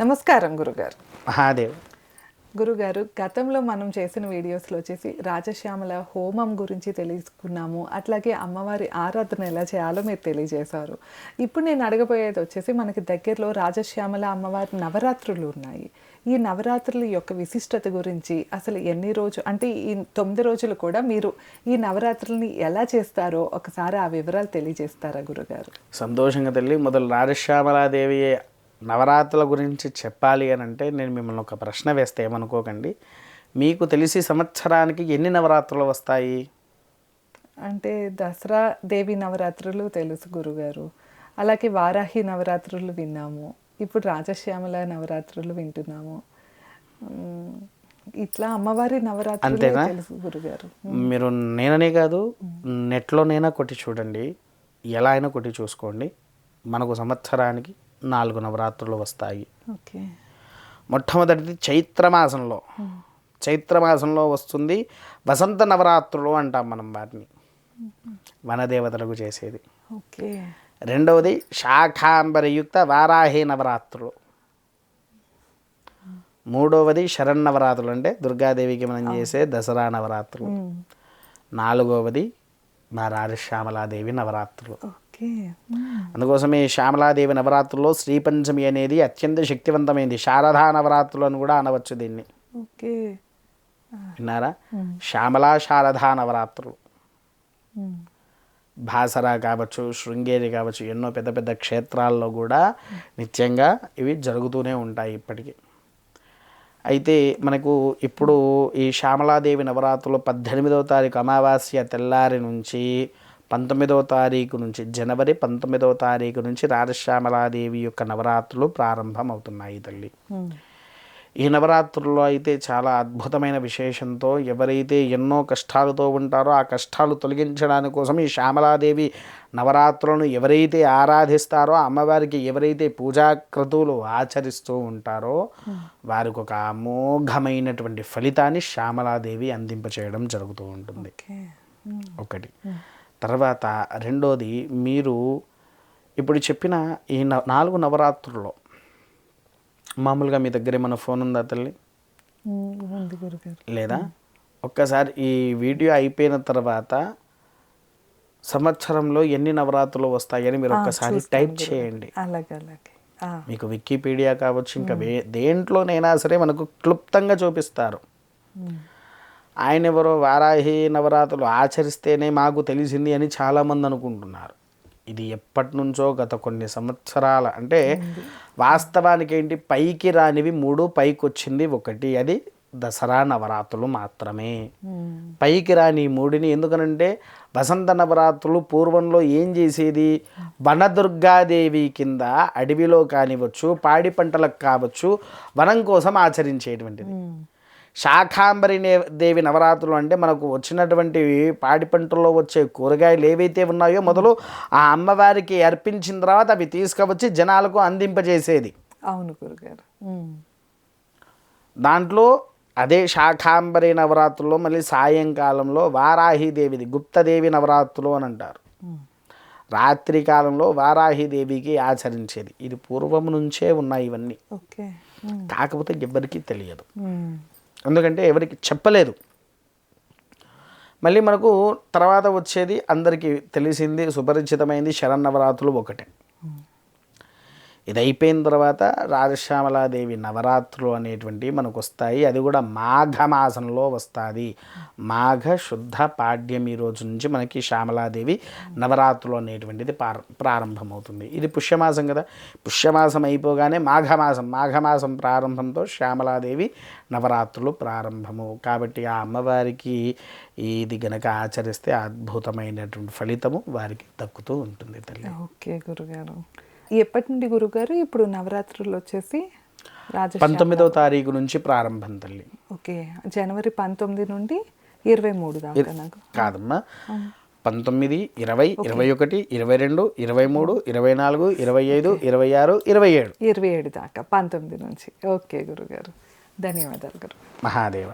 నమస్కారం గురుగారు. మహాదేవ్. గురుగారు గతంలో మనం చేసిన వీడియోస్లో వచ్చేసి రాజశ్యామల హోమం గురించి తెలుసుకున్నాము. అట్లాగే అమ్మవారి ఆరాధన ఎలా చేయాలో మీరు తెలియజేశారు. ఇప్పుడు నేను అడగబోయేది వచ్చేసి మనకి దగ్గరలో రాజశ్యామల అమ్మవారి నవరాత్రులు ఉన్నాయి. ఈ నవరాత్రుల యొక్క విశిష్టత గురించి అసలు ఎన్ని రోజు అంటే ఈ తొమ్మిది రోజులు కూడా మీరు ఈ నవరాత్రుల్ని ఎలా చేస్తారో ఒకసారి ఆ వివరాలు తెలియజేస్తారా గురుగారు? సంతోషంగా తల్లి మొదలు రాజశ్యామలాదేవి నవరాత్రుల గురించి చెప్పాలి అని అంటే నేను మిమ్మల్ని ఒక ప్రశ్న వేస్తే ఏమనుకోకండి. మీకు తెలిసి సంవత్సరానికి ఎన్ని నవరాత్రులు వస్తాయి? అంటే దసరా దేవి నవరాత్రులు తెలుసు గురుగారు. అలాగే వారాహి నవరాత్రులు విన్నాము. ఇప్పుడు రాజశ్యామల నవరాత్రులు వింటున్నాము. ఇట్లా అమ్మవారి నవరాత్రులు అంతేనా? తెలుసు గురుగారు. మీరు నేననే కాదు నెట్లోనైనా కొట్టి చూడండి. ఎలా అయినా కొట్టి చూసుకోండి. మనకు సంవత్సరానికి నాలుగు నవరాత్రులు వస్తాయి. ఓకే. మొట్టమొదటిది చైత్రమాసంలో. చైత్రమాసంలో వస్తుంది వసంత నవరాత్రులు అంటాం మనం వాటిని. వనదేవతలకు చేసేది. ఓకే. రెండవది శాఖాంబరయుక్త వారాహి నవరాత్రులు. మూడవది శరన్నవరాత్రులు అంటే దుర్గాదేవికి మనం చేసే దసరా నవరాత్రులు. నాలుగవది మా రాజశ్యామలాదేవి నవరాత్రులు. అందుకోసమే శ్యామలాదేవి నవరాత్రుల్లో శ్రీపంచమి అనేది అత్యంత శక్తివంతమైంది. శారదా నవరాత్రులు అని కూడా అనవచ్చు దీన్ని. ఓకే. విన్నారా? శ్యామలా శారదా నవరాత్రులు. మ్, బాసరా కావచ్చు శృంగేరి కావచ్చు ఎన్నో పెద్ద పెద్ద క్షేత్రాల్లో కూడా నిత్యంగా ఇవి జరుగుతూనే ఉంటాయి ఇప్పటికీ. అయితే మనకు ఇప్పుడు ఈ శ్యామలాదేవి నవరాత్రులు పద్దెనిమిదవ తారీఖు అమావాస్య తెల్లారి నుంచి పంతొమ్మిదవ తారీఖు నుంచి జనవరి పంతొమ్మిదవ తారీఖు నుంచి రాజశ్యామలాదేవి యొక్క నవరాత్రులు ప్రారంభమవుతున్నాయి తల్లి. ఈ నవరాత్రుల్లో అయితే చాలా అద్భుతమైన విశేషంతో ఎవరైతే ఎన్నో కష్టాలతో ఉంటారో ఆ కష్టాలు తొలగించడానికి కోసం ఈ శ్యామలాదేవి నవరాత్రులను ఎవరైతే ఆరాధిస్తారో అమ్మవారికి ఎవరైతే పూజా క్రతువులు ఆచరిస్తూ ఉంటారో వారికి ఒక అమోఘమైనటువంటి ఫలితాన్ని శ్యామలాదేవి అందింపచేయడం జరుగుతూ ఉంటుంది. ఒకటి. తర్వాత రెండోది మీరు ఇప్పుడు చెప్పిన ఈ నాలుగు నవరాత్రుల్లో మామూలుగా మీ దగ్గర ఏమైనా ఫోన్ ఉందా తల్లి? లేదా? ఒక్కసారి ఈ వీడియో అయిపోయిన తర్వాత సంవత్సరంలో ఎన్ని నవరాత్రులు వస్తాయని మీరు ఒక్కసారి టైప్ చేయండి. అలాగే మీకు వికీపీడియా కావచ్చు ఇంకా దేంట్లోనైనా సరే మనకు క్లుప్తంగా చూపిస్తారు. ఆయన ఎవరో వారాహి నవరాత్రులు ఆచరిస్తేనే మాకు తెలిసింది అని చాలామంది అనుకుంటున్నారు. ఇది ఎప్పటి నుంచో గత కొన్ని సంవత్సరాల అంటే వాస్తవానికి ఏంటి పైకి రానివి మూడు పైకి వచ్చింది ఒకటి అది దసరా నవరాత్రులు మాత్రమే. పైకి రాని మూడిని ఎందుకనంటే వసంత నవరాత్రులు పూర్వంలో ఏం చేసేది? వనదుర్గాదేవి కింద అడవిలో కానివచ్చు పాడి పంటలకు కావచ్చు వనం కోసం ఆచరించేటువంటిది. శాఖాంబరి నే- దేవి నవరాత్రులు అంటే మనకు వచ్చినటువంటి పాడి పంటల్లో వచ్చే కూరగాయలు ఏవైతే ఉన్నాయో మొదలు ఆ అమ్మవారికి అర్పించిన తర్వాత అవి తీసుకువచ్చి జనాలకు అందింపజేసేది. అవును గురుగారు. దాంట్లో అదే శాఖాంబరి నవరాత్రుల్లో మళ్ళీ సాయంకాలంలో వారాహిదేవిది గుప్తదేవి నవరాత్రులు అని అంటారు. రాత్రి కాలంలో వారాహిదేవికి ఆచరించేది. ఇది పూర్వం నుంచే ఉన్నాయి ఇవన్నీ. కాకపోతే ఎవరికీ తెలియదు. ఎందుకంటే ఎవరికి చెప్పలేదు. మళ్ళీ మనకు తర్వాత వచ్చేది అందరికీ తెలిసింది సుపరిచితమైంది శరన్నవరాత్రులు ఒకటే. ఇది అయిపోయిన తర్వాత రాజశ్యామలాదేవి నవరాత్రులు అనేటువంటివి మనకు వస్తాయి అది కూడా మాఘమాసంలో వస్తుంది. మాఘ శుద్ధ పాడ్యం ఈ రోజు నుంచి మనకి శ్యామలాదేవి నవరాత్రులు అనేటువంటిది ప్రార- ప్రారంభమవుతుంది. ఇది పుష్యమాసం కదా. పుష్యమాసం అయిపోగానే మాఘమాసం మాఘమాసం ప్రారంభంతో శ్యామలాదేవి నవరాత్రులు ప్రారంభము. కాబట్టి ఆ అమ్మవారికి ఇది గనక ఆచరిస్తే అద్భుతమైనటువంటి ఫలితము వారికి దక్కుతూ ఉంటుంది తల్లి. ఓకే గురుగారు. ఎప్పటి నుండి గురుగారు? ఇప్పుడు నవరాత్రులు వచ్చేసి పంతొమ్మిదవ తారీఖు నుంచి ప్రారంభం తల్లి. ఓకే. జనవరి పంతొమ్మిది నుండి ఇరవై మూడు దాకా నాకు. కాదమ్మా. పంతొమ్మిది ఇరవై ఇరవై ఒకటి ఇరవై రెండు ఇరవై మూడు ఇరవై నాలుగు ఇరవై ఐదు ఇరవై ఆరు ఇరవై ఏడు. ఇరవై ఏడు దాకా పంతొమ్మిది నుంచి. ఓకే గురుగారు. ధన్యవాదాలు గురు. మహాదేవ.